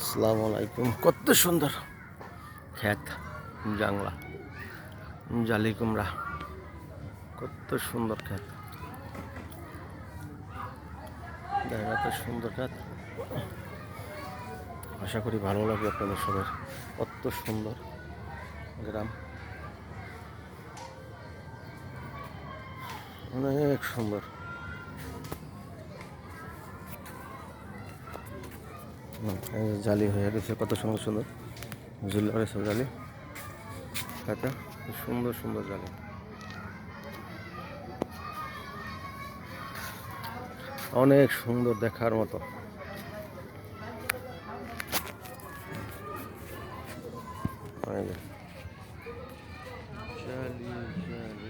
আসসালামু আলাইকুম। কত সুন্দর। ক্ষেত জাংলা। জালি কুমড়া কত সুন্দর ক্ষেত এত সুন্দর ক্ষেত আশা করি ভালো লাগবে আপনাদের সবার। কত সুন্দর গ্রাম। অনেক সুন্দর। জালি হয়ে গেছে, কত সুন্দর সুন্দর। ঝুলে রয়েছে জালি। আচ্ছা সুন্দর সুন্দর জালি। অনেক সুন্দর দেখার মতো। জালি জালি।